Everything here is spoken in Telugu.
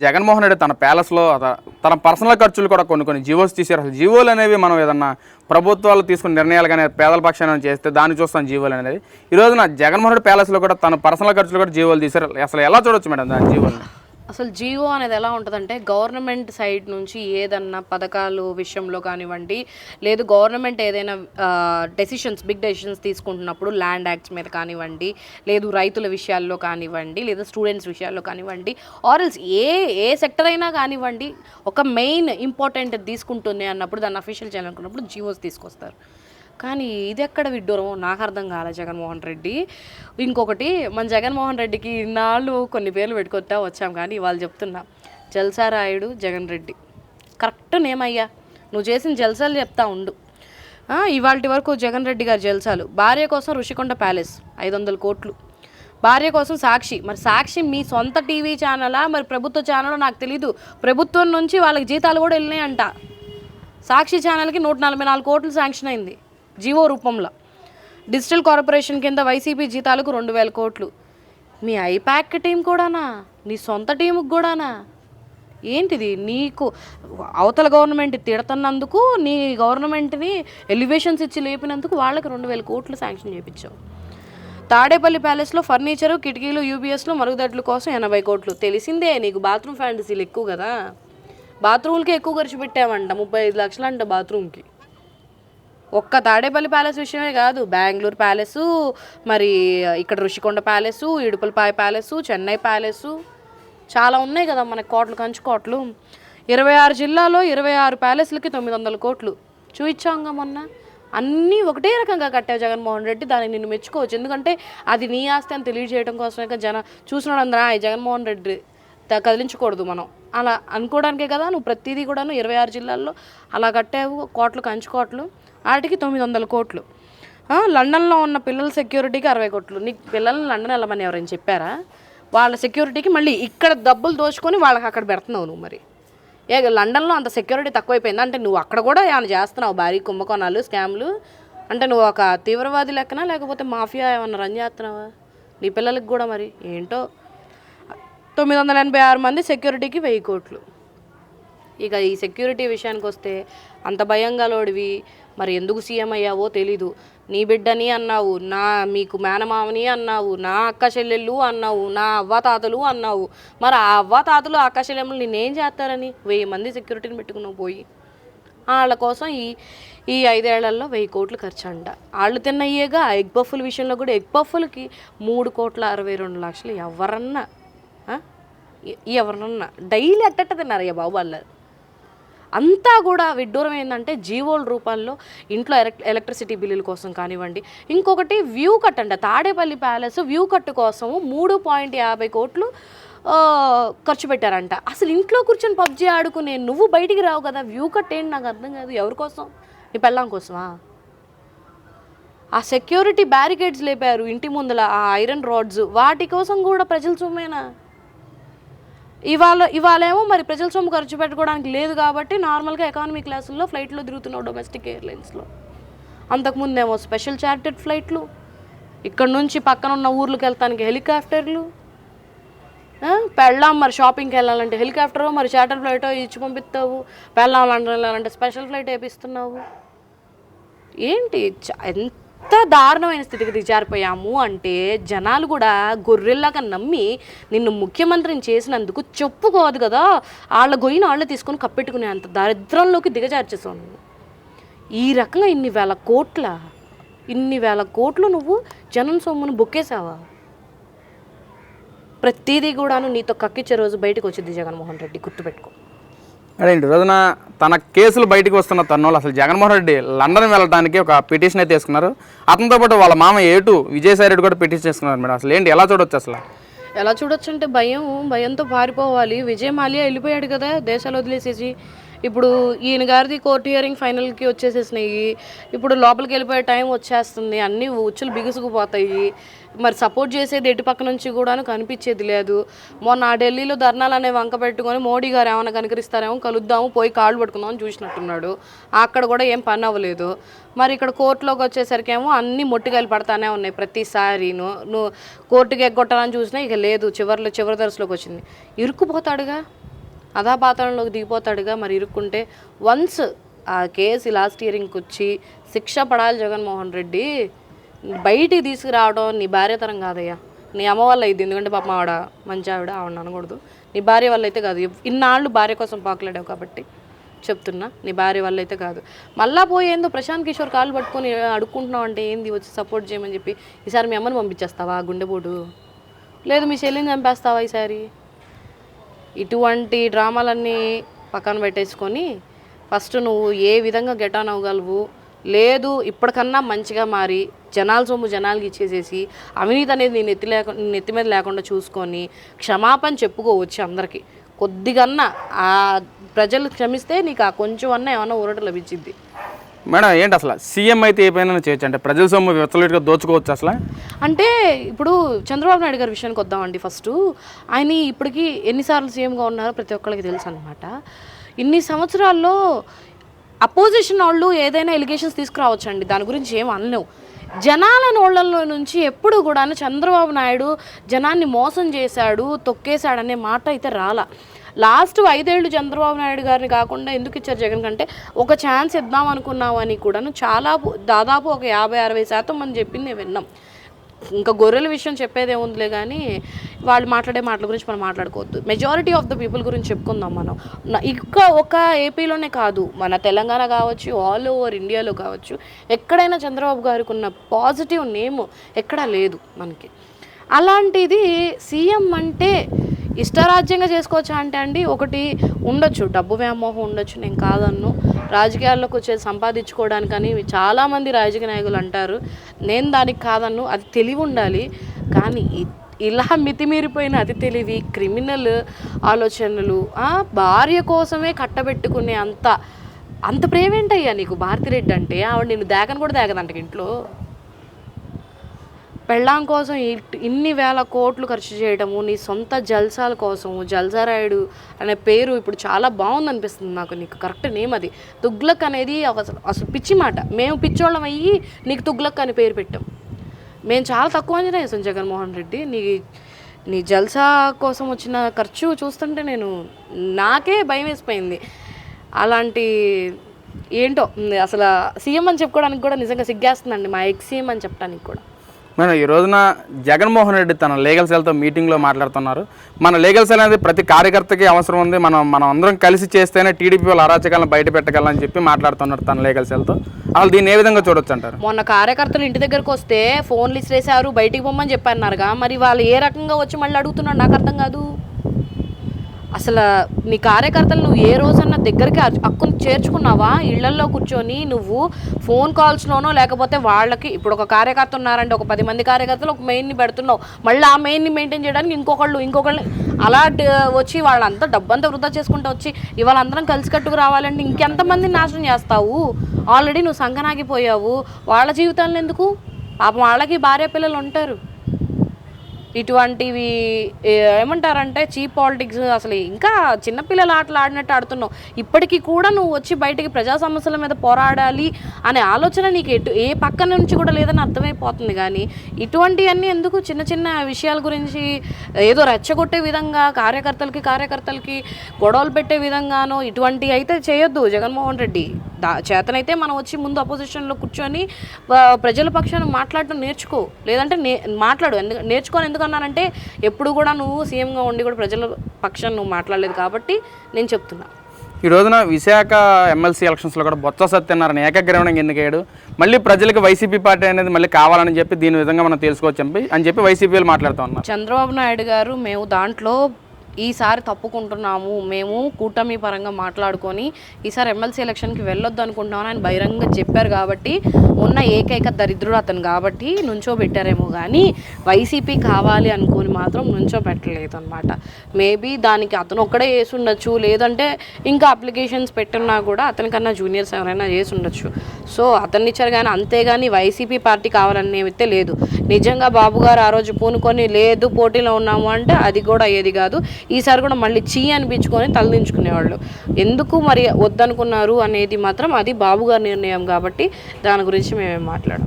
జగన్మోహన్ రెడ్డి తన ప్యాలెస్లో తన పర్సనల్ ఖర్చులు కూడా కొన్ని కొన్ని జీవోస్ తీశారు. అసలు జీవోలు అనేవి మనం ఏదన్నా ప్రభుత్వాలు తీసుకున్న నిర్ణయాలు కానీ పేదల పక్షాన చేస్తే దాన్ని చూస్తాం జీవోలు అనేది. ఈ రోజున జగన్మోహన్ రెడ్డి ప్యాలెస్లో కూడా తన పర్సనల్ ఖర్చులు కూడా జీవోలు తీశారు. అసలు ఎలా చూడొచ్చు మేడం దాని జీవోలు అసలు జియో అనేది ఎలా ఉంటుందంటే గవర్నమెంట్ సైడ్ నుంచి ఏదన్నా పథకాలు విషయంలో కానివ్వండి లేదు గవర్నమెంట్ ఏదైనా డెసిషన్స్ బిగ్ డెసిషన్స్ తీసుకుంటున్నప్పుడు ల్యాండ్ యాక్ట్స్ మీద కానివ్వండి లేదు రైతుల విషయాల్లో కానివ్వండి లేదా స్టూడెంట్స్ విషయాల్లో కానివ్వండి ఆర్ఎల్స్ ఏ ఏ సెక్టర్ అయినా కానివ్వండి ఒక మెయిన్ ఇంపార్టెంట్ తీసుకుంటుంది అన్నప్పుడు దాన్ని అఫీషియల్ చేయాలనుకున్నప్పుడు జియోస్ తీసుకొస్తారు. కానీ ఇది ఎక్కడ విడ్డూరమో? నాకు అర్థం కాలే జగన్మోహన్ రెడ్డి. ఇంకొకటి మన జగన్మోహన్ రెడ్డికి ఇన్నాళ్ళు కొన్ని పేర్లు పెట్టుకొస్తా వచ్చాం కానీ ఇవాళ చెప్తున్నా. జల్సారాయుడు జగన్ రెడ్డి. కరెక్ట్ నేమ్ అయ్యా నువ్వు చేసిన జల్సాలు చెప్తా ఉండు. ఇవాళ వరకు జగన్ రెడ్డి గారు జల్సాలు. భార్య కోసం ఋషికొండ ప్యాలెస్ ఐదు వందల కోట్లు. భార్య కోసం సాక్షి. మరి సాక్షి మీ సొంత టీవీ ఛానలా? మరి ప్రభుత్వ ఛానల్ నాకు తెలీదు. ప్రభుత్వం నుంచి వాళ్ళకి జీతాలు కూడా వెళ్ళినాయంట. సాక్షి ఛానల్కి నూట నలభై నాలుగు కోట్లు శాంక్షన్ అయింది. జీవో రూపంలో. డిజిటల్ కార్పొరేషన్ కింద వైసీపీ జీతాలకు రెండు వేల కోట్లు. మీ ఐపాక్ టీం కూడానా? నీ సొంత టీంకి కూడానా? ఏంటిది? నీకు అవతల గవర్నమెంట్ తిడుతున్నందుకు నీ గవర్నమెంట్ని ఎలివేషన్స్ ఇచ్చి లేపినందుకు వాళ్ళకి రెండు వేల కోట్లు శాంక్షన్ చేయించావు తాడేపల్లి ప్యాలెస్లో ఫర్నిచరు కిటికీలు యూబీఎస్లో మరుగుదొడ్ల కోసం ఎనభై కోట్లు. తెలిసిందే నీకు బాత్రూమ్ ఫ్యాంటసీలు ఎక్కువ కదా? బాత్రూమ్లకే ఎక్కువ ఖర్చు పెట్టామంట ముప్పై ఐదు లక్షలు బాత్రూమ్కి. ఒక్క తాడేపల్లి ప్యాలెస్ విషయమే కాదు బెంగళూరు ప్యాలెస్ మరి ఇక్కడ Rushikonda palace Idupulapaya palace Chennai palace. చాలా ఉన్నాయి కదా మనకి కోట్లు కంచు కోట్లు. ఇరవై ఆరు జిల్లాలో ఇరవై ఆరు ప్యాలెస్లకి తొమ్మిది వందల కోట్లు. చూయించాంగా మొన్న. అన్నీ ఒకటే రకంగా కట్టావు జగన్మోహన్ రెడ్డి దాన్ని నిన్ను మెచ్చుకోవచ్చు. ఎందుకంటే అది నీ ఆస్తి అని తెలియజేయడం కోసమే జన చూసినాడు ఈ జగన్మోహన్ రెడ్డి కదిలించకూడదు మనం. అలా అనుకోవడానికే కదా నువ్వు ప్రతిదీ కూడాను ఇరవై ఆరు జిల్లాల్లో అలా కట్టావు కోట్లు కంచుకోట్లు వాటికి తొమ్మిది వందల కోట్లు లండన్లో ఉన్న పిల్లల సెక్యూరిటీకి అరవై కోట్లు. నీకు పిల్లల్ని లండన్ వెళ్ళమని ఎవరైనా చెప్పారా? వాళ్ళ సెక్యూరిటీకి మళ్ళీ ఇక్కడ డబ్బులు దోచుకొని వాళ్ళకి అక్కడ పెడుతున్నావు నువ్వు మరి. ఏ లండన్లో అంత సెక్యూరిటీ తక్కువైపోయింది? అంటే నువ్వు అక్కడ కూడా ఏమైనా చేస్తున్నావు? భారీ కుంభకోణాలు స్కామ్లు? అంటే నువ్వు ఒక తీవ్రవాది లెక్కన? లేకపోతే మాఫియా ఏమన్నా రన్ చేస్తున్నావా? నీ పిల్లలకి కూడా మరి ఏంటో? తొమ్మిది వందల ఎనభై ఆరు మంది సెక్యూరిటీకి వెయ్యి కోట్లు. ఇక ఈ సెక్యూరిటీ విషయానికి వస్తే అంత భయంగా లోడివి మరి ఎందుకు సీఎం అయ్యావో తెలీదు. నీ బిడ్డని అన్నావు నా మీకు మేనమామని అన్నావు నా అక్క చెల్లెళ్ళు అన్నావు నా అవ్వ తాతలు అన్నావు. మరి ఆ అవ్వ తాతలు అక్క చెల్లెళ్ళు నేనేం చేస్తారని? వెయ్యి మంది సెక్యూరిటీని పెట్టుకున్నావు పోయి. వాళ్ళ కోసం ఈ ఈ ఐదేళ్ళలో వెయ్యి కోట్లు ఖర్చు అంట వాళ్ళు తిన్నయ్యేగా ఎగ్ బఫుల విషయంలో కూడా ఎగ్ బఫులకి మూడు కోట్ల అరవై రెండు లక్షలు ఎవరన్నా ఎవరన్నా డైలీ అట్టట్ట తిన్నారయ్య బాబు వాళ్ళు అంతా కూడా విడ్డూరం ఏంటంటే జీవోల రూపాల్లో ఇంట్లో ఎలక్ట్రిసిటీ బిల్లుల కోసం కానివ్వండి. ఇంకొకటి వ్యూ కట్ అంట తాడేపల్లి ప్యాలెస్ వ్యూ కట్ కోసము మూడు పాయింట్ యాభై కోట్లు ఖర్చు పెట్టారంట. అసలు ఇంట్లో కూర్చొని పబ్జీ ఆడుకునే నువ్వు బయటికి రావు కదా. వ్యూ కట్ ఏంటి? నాకు అర్థం కాదు. ఎవరి కోసం? నీ పెళ్ళాం కోసమా? ఆ సెక్యూరిటీ బ్యారికేడ్స్ లేపారు ఇంటి ముందల ఆ ఐరన్ రాడ్స్. వాటి కోసం కూడా ప్రజల సొమ్మేనా? ఇవాళ ఇవాళేమో మరి ప్రజల సొమ్ము ఖర్చు పెట్టుకోవడానికి లేదు కాబట్టి నార్మల్గా ఎకానమీ క్లాసుల్లో ఫ్లైట్లో తిరుగుతున్నావు డొమెస్టిక్ ఎయిర్లైన్స్లో. అంతకుముందేమో స్పెషల్ చార్టెడ్ ఫ్లైట్లు ఇక్కడ నుంచి పక్కన ఉన్న ఊర్లకు వెళ్తానికి హెలికాప్టర్లు పెళ్ళాం మరి షాపింగ్కి వెళ్ళాలంటే హెలికాప్టర్ మరి చార్టర్ ఫ్లైటో ఇచ్చి పంపిస్తావు పెళ్ళాం వెళ్ళాలంటే స్పెషల్ ఫ్లైట్ వేపిస్తున్నావు. ఏంటి ఎంత ఎంత దారుణమైన స్థితికి దిగజారిపోయాము అంటే జనాలు కూడా గొర్రెల్లాగా నమ్మి నిన్ను ముఖ్యమంత్రిని చేసినందుకు చెప్పుకోదు కదా. వాళ్ళ గొయ్యిన వాళ్ళు తీసుకొని కప్పెట్టుకునే అంత దారిద్రంలోకి దిగజార్చేసావు నువ్వు. ఈ రకంగా ఇన్ని వేల కోట్ల ఇన్ని వేల కోట్లు నువ్వు జనం సొమ్మును బొక్కేసావా ప్రతిదీ కూడాను నీతో కక్కిచ్చే రోజు బయటకు వచ్చింది జగన్మోహన్ రెడ్డి గుర్తుపెట్టుకో. అదేంటి ఈ రోజున తన కేసులు బయటికి వస్తున్న తన్నోళ్ళు అసలు జగన్మోహన్ రెడ్డి లండన్ వెళ్ళడానికి ఒక పిటిషన్ అయితే వేసుకున్నారు. అతనితో పాటు వాళ్ళ మామ ఏటు విజయసాయి రెడ్డి కూడా పిటిషన్ చేసుకున్నారు మేడం. అసలు ఏంటి ఎలా చూడొచ్చు అసలు? ఎలా చూడొచ్చు అంటే భయం భయంతో పారిపోవాలి. విజయ్ అలియా వెళ్ళిపోయాడు కదా దేశాలు వదిలేసేసి. ఇప్పుడు ఈయన గారిది కోర్ట్ హియరింగ్ ఫైనల్కి వచ్చేసేసినాయి. ఇప్పుడు లోపలికి వెళ్ళిపోయే టైం వచ్చేస్తుంది. అన్నీ ఉచ్చులు బిగుసుకుపోతాయి. మరి సపోర్ట్ చేసేది ఎటు పక్క నుంచి కూడాను కనిపించేది లేదు. మొన్న ఆ ఢిల్లీలో ధర్నాలు అనే వంక పెట్టుకొని మోడీ గారు ఏమైనా కనికరిస్తారేమో కలుద్దాము పోయి కాళ్ళు పట్టుకుందాం చూసినట్టున్నాడు. అక్కడ కూడా ఏం పని అవ్వలేదు. మరి ఇక్కడ కోర్టులోకి వచ్చేసరికేమో అన్ని మొట్టికాయలు పడతానే ఉన్నాయి ప్రతిసారి. నువ్వు నువ్వు కోర్టుకి ఎగ్గొట్టాలని చూసినా ఇక లేదు. చివరిలో చివరి దశలోకి వచ్చింది. ఇరుక్కుపోతాడుగా. అధాపాతంలోకి దిగిపోతాడుగా. మరి ఇరుక్కుంటే వన్స్ ఆ కేసు లాస్ట్ ఇయరింగ్కి వచ్చి శిక్ష పడాలి జగన్మోహన్ రెడ్డి బయటికి తీసుకురావడం నీ భార్యతరం కాదయ్యా. నీ అమ్మ వల్ల అయింది. ఎందుకంటే పాప ఆవిడ మంచి ఆవిడ ఆవిడ అనకూడదు. నీ భార్య వల్ల అయితే కాదు. ఇన్నాళ్ళు భార్య కోసం పాకులాడావు కాబట్టి చెప్తున్నా. నీ భార్య వల్ల అయితే కాదు. మళ్ళా పోయేందో ప్రశాంత్ కిషోర్ కాలు పట్టుకొని అడుక్కుంటున్నావు అంటే ఏంది? వచ్చి సపోర్ట్ చేయమని చెప్పి ఈసారి మీ అమ్మని పంపించేస్తావా? గుండెపోటు. లేదు మీ చెల్లిని చంపేస్తావా ఈసారి? ఇటువంటి డ్రామాలన్నీ పక్కన పెట్టేసుకొని ఫస్ట్ నువ్వు ఏ విధంగా గెట్ ఆన్ అవ్వగలవు? లేదు ఇప్పటికన్నా మంచిగా మారి జనాల సొమ్ము జనాలకి ఇచ్చేసేసి అవినీతి అనేది నీ నెత్తి లేక నెత్తి మీద లేకుండా చూసుకొని క్షమాపణ చెప్పుకోవచ్చు అందరికీ. కొద్దిగన్నా ఆ ప్రజలు క్షమిస్తే నీకు ఆ కొంచెం అన్నా ఏమన్నా ఊరట లభించింది. మేడం ఏంటి అసలు? సీఎం అయితే ఏ పైన చేయొచ్చు అంటే ప్రజల సొమ్ము విచ్చలవిడిగా దోచుకోవచ్చు అసలు? అంటే ఇప్పుడు చంద్రబాబు నాయుడు గారి విషయానికి వద్దామండి ఫస్ట్. ఆయన ఇప్పటికి ఎన్నిసార్లు సీఎంగా ఉన్నారో ప్రతి ఒక్కరికి తెలుసు అనమాట ఇన్ని సంవత్సరాల్లో అపోజిషన్ వాళ్ళు ఏదైనా ఎలిగేషన్స్ తీసుకురావచ్చండి. దాని గురించి ఏం అనలేవు. జనాల నోళ్ళలో నుంచి ఎప్పుడు కూడా చంద్రబాబు నాయుడు జనాన్ని మోసం చేశాడు తొక్కేశాడనే మాట అయితే రాలా. లాస్ట్ ఐదేళ్ళు చంద్రబాబు నాయుడు గారిని కాకుండా ఎందుకు ఇచ్చారు జగన్ కంటే ఒక ఛాన్స్ ఇద్దాం అనుకున్నామని కూడాను చాలా దాదాపు ఒక యాభై అరవై శాతం మనం చెప్పింది విన్నాం. ఇంకా గొర్రెల విషయం చెప్పేదే ఉందిలే కానీ వాళ్ళు మాట్లాడే మాటల గురించి మనం మాట్లాడుకోవద్దు. మెజారిటీ ఆఫ్ ద పీపుల్ గురించి చెప్పుకుందాం మనం. ఇంకా ఒక ఏపీలోనే కాదు మన తెలంగాణ కావచ్చు ఆల్ ఓవర్ ఇండియాలో కావచ్చు ఎక్కడైనా చంద్రబాబు గారికి ఉన్న పాజిటివ్ నేమ్ ఎక్కడా లేదు మనకి. అలాంటిది సీఎం అంటే ఇష్టరాజ్యంగా చేసుకోవచ్చా అంటే అండి ఒకటి ఉండొచ్చు డబ్బు వ్యామోహం ఉండొచ్చు నేను కాదన్ను. రాజకీయాల్లోకి వచ్చేది సంపాదించుకోవడానికని చాలామంది రాజకీయ నాయకులు అంటారు. నేను దానికి కాదన్ను అది తెలివి ఉండాలి. కానీ ఇలా మితిమీరిపోయిన అతి తెలివి క్రిమినల్ ఆలోచనలు భార్య కోసమే కట్టబెట్టుకునే అంత అంత ప్రేమేంటయ్యా నీకు? భారతిరెడ్డి అంటే ఆవిడ నిన్ను దాకని కూడా దేకదంట ఇంట్లో. పెళ్ళాం కోసం ఇన్ని వేల కోట్లు ఖర్చు చేయడము నీ సొంత జల్సాల కోసం జల్సారాయుడు అనే పేరు ఇప్పుడు చాలా బాగుంది అనిపిస్తుంది నాకు. నీకు కరెక్ట్ నేమ్ అది. తుగ్లక్ అనేది అసలు అసలు పిచ్చి మాట. మేము పిచ్చోళ్ళం అయ్యి నీకు తుగ్లక్ అని పేరు పెట్టాం. మేము చాలా తక్కువ అంచనా వేసాం జగన్మోహన్ రెడ్డి. నీ నీ జల్సా కోసం వచ్చిన ఖర్చు చూస్తుంటే నేను నాకే భయం వేసిపోయింది. అలాంటి ఏంటో అసలు సీఎం అని చెప్పుకోవడానికి కూడా నిజంగా సిగ్గేస్తుందండి మా ఎక్స్ సీఎం అని చెప్పడానికి కూడా. మేడం ఈ రోజున జగన్మోహన్ రెడ్డి తన లీగల్ సెల్తో మీటింగ్లో మాట్లాడుతున్నారు. మన లీగల్ సెల్ అనేది ప్రతి కార్యకర్తకి అవసరం ఉంది. మనం మనం అందరం కలిసి చేస్తేనే టీడీపీ వాళ్ళు అరాచకాలను బయట పెట్టగలని చెప్పి మాట్లాడుతున్నారు తన లీగల్ సెల్తో వాళ్ళు దీన్ని ఏ విధంగా చూడొచ్చు అంటారు? మొన్న కార్యకర్తలు ఇంటి దగ్గరకు వస్తే ఫోన్లు ఇసిరేసారు బయటికి పొమ్మని చెప్పన్నారుగా మరి వాళ్ళు ఏ రకంగా వచ్చి మళ్ళీ అడుగుతున్నారు నాకు అర్థం కాదు. అసలు నీ కార్యకర్తలు నువ్వు ఏ రోజన్నా దగ్గరికి అ- అక్కుని చేర్చుకున్నావా? ఇళ్ళల్లో కూర్చొని నువ్వు ఫోన్ కాల్స్లోనో లేకపోతే వాళ్ళకి ఇప్పుడు ఒక కార్యకర్త ఉన్నారంటే ఒక పది మంది కార్యకర్తలు ఒక మెయిన్ని పెడుతున్నావు. మళ్ళీ ఆ మెయిన్ని మెయింటైన్ చేయడానికి ఇంకొకళ్ళు ఇంకొకళ్ళు అలా వచ్చి వాళ్ళంతా డబ్బంతా వృధా చేసుకుంటూ వచ్చి ఇవాళ అందరం కలిసికట్టుకు రావాలంటే ఇంకెంతమందిని నాశనం చేస్తావు? ఆల్రెడీ నువ్వు సంకనాగిపోయావు వాళ్ళ జీవితాలను ఎందుకు? పాపం వాళ్ళకి భార్య పిల్లలు ఉంటారు. ఇటువంటివి ఏమంటారంటే చీప్ పాలిటిక్స్ అసలు ఇంకా చిన్నపిల్లల ఆటలు ఆడినట్టు ఆడుతున్నావు. ఇప్పటికీ కూడా నువ్వు వచ్చి బయటికి ప్రజా సమస్యల మీద పోరాడాలి అనే ఆలోచన నీకు ఎటు ఏ పక్క నుంచి కూడా లేదని అర్థమైపోతుంది. కానీ ఇటువంటివన్నీ ఎందుకు చిన్న చిన్న విషయాల గురించి ఏదో రెచ్చగొట్టే విధంగా కార్యకర్తలకి కార్యకర్తలకి గొడవలు పెట్టే విధంగానో ఇటువంటివి అయితే చేయొద్దు. జగన్మోహన్ రెడ్డి దా చేతనైతే మనం వచ్చి ముందు అపోజిషన్లో కూర్చొని ప్రజల పక్షాన మాట్లాడటం నేర్చుకో. లేదంటే నే మాట్లాడు. ఎందుకు నేర్చుకొని ఎందుకన్నానంటే ఎప్పుడు కూడా నువ్వు సీఎంగా ఉండి కూడా ప్రజల పక్షాన నువ్వు మాట్లాడలేదు కాబట్టి నేను చెప్తున్నా. ఈ రోజున విశాఖ ఎమ్మెల్సీ ఎలక్షన్స్లో కూడా బొత్స సత్యనారాయణ ఏకగ్రీవణంగా ఎన్నికయ్యాడు. మళ్ళీ ప్రజలకు వైసీపీ పార్టీ అనేది మళ్ళీ కావాలని చెప్పి దీని విధంగా మనం తెలుసుకోవచ్చు అని చెప్పి వైసీపీలు మాట్లాడుతూ ఉన్నారు. చంద్రబాబు నాయుడు గారు మేము దాంట్లో ఈసారి తప్పుకుంటున్నాము మేము కూటమి పరంగా మాట్లాడుకొని ఈసారి ఎమ్మెల్సీ ఎలక్షన్కి వెళ్ళొద్దు అనుకుంటున్నామని ఆయన బహిరంగ చెప్పారు కాబట్టి ఉన్న ఏకైక దరిద్రుడు అతను కాబట్టి నుంచో పెట్టారేమో కానీ వైసీపీ కావాలి అనుకొని మాత్రం నుంచో పెట్టలేదు అనమాట మేబీ దానికి అతను ఒక్కడే చేసి ఉండొచ్చు లేదంటే ఇంకా అప్లికేషన్స్ పెట్టున్నా కూడా అతనికన్నా జూనియర్స్ ఎవరైనా చేసి ఉండొచ్చు సో అతన్ని ఇచ్చారు కానీ అంతేగాని వైసీపీ పార్టీ కావాలని లేదు. నిజంగా బాబు గారు ఆ రోజు పూనుకొని లేదు పోటీలో ఉన్నాము అంటే అది కూడా అయ్యేది కాదు. ఈసారి కూడా మళ్ళీ చీ అనిపించుకొని తలదించుకునేవాళ్ళు ఎందుకు మరి వద్దనుకున్నారు అనేది మాత్రం అది బాబు గారి నిర్ణయం కాబట్టి దాని గురించి మేమేం మాట్లాడం